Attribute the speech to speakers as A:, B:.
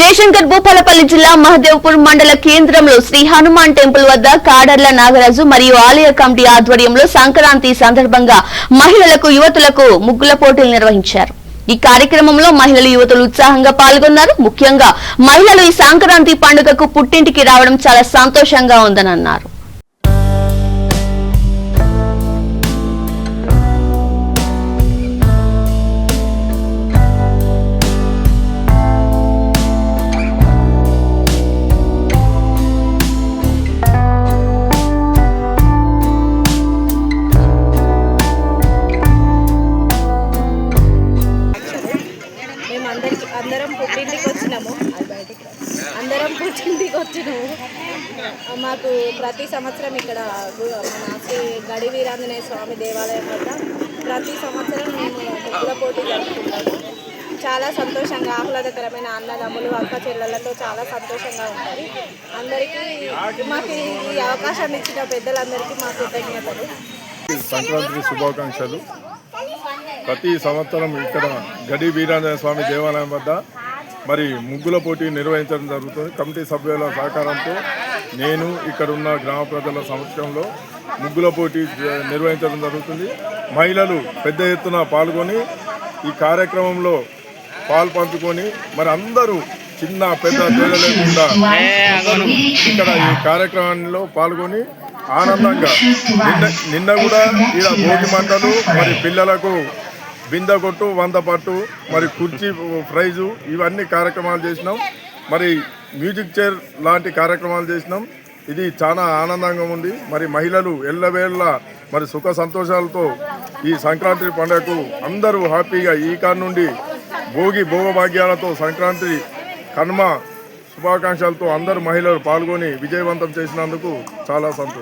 A: జయశంకర్ భూపాలపల్లి జిల్లా మహదేవ్పూర్ మండల కేంద్రంలో శ్రీ హనుమాన్ టెంపుల్ వద్ద కాడర్ల నాగరాజు మరియు ఆలయ కమిటీ ఆధ్వర్యంలో సంక్రాంతి సందర్భంగా మహిళలకు యువతులకు ముగ్గుల పోటీలు నిర్వహించారు. ఈ కార్యక్రమంలో మహిళలు యువతులు ఉత్సాహంగా పాల్గొన్నారు. ముఖ్యంగా మహిళలు ఈ సంక్రాంతి పండుగకు పుట్టింటికి రావడం చాలా సంతోషంగా ఉందని అన్నారు
B: మేము అందరం పుట్టింటికి వచ్చినాము. అందరం పుట్టింటికి వచ్చినాము. మాకు ప్రతి సంవత్సరం ఇక్కడ గు- మన శ్రీ గడి వీరాంజనేయ స్వామి దేవాలయం వద్ద ప్రతి సంవత్సరం మేము ముగ్గుల పోటీ జరుపుకుంటాము. చాలా సంతోషంగా ఆహ్లాదకరమైన అన్నదమ్ములు అక్క చెల్లెళ్ళతో చాలా సంతోషంగా ఉంటుంది అందరికీ మాకు ఈ అవకాశాన్ని ఇచ్చిన పెద్దలందరికీ మా కృతజ్ఞతలు.
C: సంక్రాంతికి శుభాకాంక్షలు. ప్రతి సంవత్సరం ఇక్కడ గడి వీరాంజన స్వామి దేవాలయం వద్ద మరి ముగ్గుల పోటీ నిర్వహించడం జరుగుతుంది. కమిటీ సభ్యుల సహకారంతో నేను ఇక్కడ ఉన్న గ్రామ ప్రజల సమక్షంలో ముగ్గుల పోటీ నిర్వహించడం జరుగుతుంది. మహిళలు పెద్ద ఎత్తున పాల్గొని ఈ కార్యక్రమంలో పాలు పంచుకొని మరి అందరూ చిన్న పెద్ద తేడా లేకుండా అందరూ ఇక్కడ ఈ కార్యక్రమంలో పాల్గొని ఆనందంగా నిన్న నిన్న కూడా ఇలా భోగి మంటలు మరి పిల్లలకు బిందె కొట్టు వంద పట్టు మరి కుర్చీ ప్రైజు ఇవన్నీ కార్యక్రమాలు చేసినాం. మరి మ్యూజిక్ చైర్ లాంటి కార్యక్రమాలు చేసినాం. ఇది చాలా ఆనందంగా ఉంది. మరి మహిళలు ఎల్లవేళ్ళ మరి సుఖ సంతోషాలతో ఈ సంక్రాంతి పండుగకు అందరూ హ్యాపీగా ఈ కాడ నుండి భోగి భోగభాగ్యాలతో సంక్రాంతి కన్మ శుభాకాంక్షలతో అందరు మహిళలు పాల్గొని విజయవంతం చేసినందుకు చాలా సంతోషం.